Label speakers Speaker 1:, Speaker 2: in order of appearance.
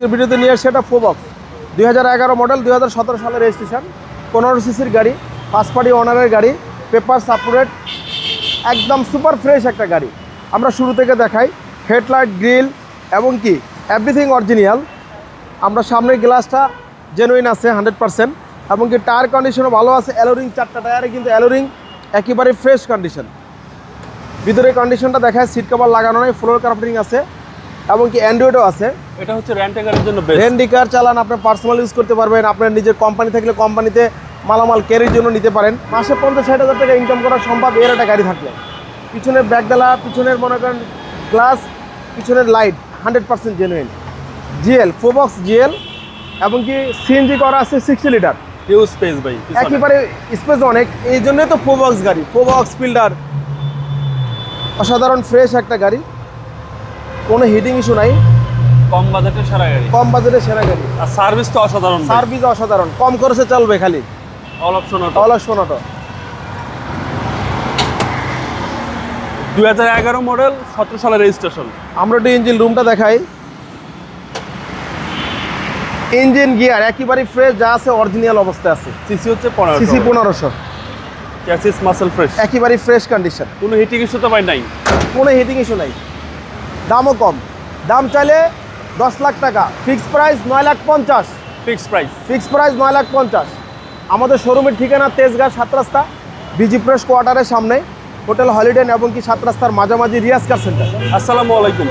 Speaker 1: ভিডিওতে নিয়ে আসছে একটা ফোবক্স দুই হাজার এগারো মডেল দুই হাজার সতেরো সালের রেজিস্ট্রেশন পনেরো সিসির গাড়ি ফার্স্ট পার্টি ওনারের গাড়ি পেপার সাপোরেট একদম সুপার ফ্রেশ একটা গাড়ি। আমরা শুরু থেকে দেখাই হেডলাইট গ্রিল এবং কি এভরিথিং অরিজিনাল আমরা সামনের গ্লাসটা জেনুইন আছে হান্ড্রেড পার্সেন্ট এবং কি টায়ার কন্ডিশনও ভালো আছে অ্যালোরিং চারটা টায়ারে কিন্তু অ্যালোরিং একেবারে ফ্রেশ কন্ডিশন ভিতরে কন্ডিশনটা দেখায় সিট কভার লাগানো নেই ফ্লোর কার্পেটিং আছে। এবং কি অ্যান্ড্রয়েডও আছে।
Speaker 2: এটা হচ্ছে রেন্টেকারের জন্য বেস্ট
Speaker 1: রেন্ডি কার চালান আপনি পার্সোনাল ইউজ করতে পারবেন আপনার নিজের কোম্পানি থাকলে কোম্পানিতে মালামাল ক্যারির জন্য নিতে পারেন। মাসে পঞ্চাশ ষাট হাজার টাকা ইনকাম করা সম্ভব এর একটা গাড়ি থাকলে। পিছনের ব্যাগডালা পিছনের মনে করেন গ্লাস পিছনের light hundred percent genuine GL ফোবক্স GL এবং কি সিএনজি করা আছে সিক্সটি লিটার
Speaker 2: হিউজ স্পেস ভাই
Speaker 1: একেবারে স্পেস অনেক এই জন্যই তো ফোবক্স গাড়ি। ফোবক্স ফিল্ডার অসাধারণ ফ্রেশ একটা গাড়ি। কোনো হিটিং ইস্যু নাই।
Speaker 2: কম বাজেটের সেরা গাড়ি।
Speaker 1: কম বাজেটে সেরা গাড়ি।
Speaker 2: আর সার্ভিস তো অসাধারণ
Speaker 1: সার্ভিস অসাধারণ। কম খরচে চলবে খালি।
Speaker 2: অল অপশন অটো
Speaker 1: অলস পনেরো
Speaker 2: দুই হাজার এগারো মডেল সতেরো সালের রেজিস্ট্রেশন
Speaker 1: আমরা একটু ইঞ্জিন রুমটা দেখাই। ইঞ্জিন গিয়ার একেবারে ফ্রেশ যা আছে অরিজিনাল অবস্থায় আছে।
Speaker 2: সিসি হচ্ছে পনেরো
Speaker 1: সিসি পনেরোশো।
Speaker 2: ক্যাসিস মাসেল ফ্রেশ
Speaker 1: একেবারে ফ্রেশ কন্ডিশন
Speaker 2: কোনো হিটিং ইস্যু তো ভাই নাই।
Speaker 1: কোনো হিটিং ইস্যু নাই। দামও কম। দাম চাইলে দশ লাখ টাকা। ফিক্সড প্রাইস নয় লাখ পঞ্চাশ।
Speaker 2: Fixed price.
Speaker 1: ফিক্সড প্রাইস নয় লাখ পঞ্চাশ। আমাদের শোরুমের ঠিকানা তেজগাঁ সাত রাস্তা বিজি প্রেস কোয়ার্টারের সামনে। হোটেল হলিডেন এবং কি সাত রাস্তার মাঝামাঝি রিয়াজ কার সেন্টার।
Speaker 2: আসসালামু আলাইকুম।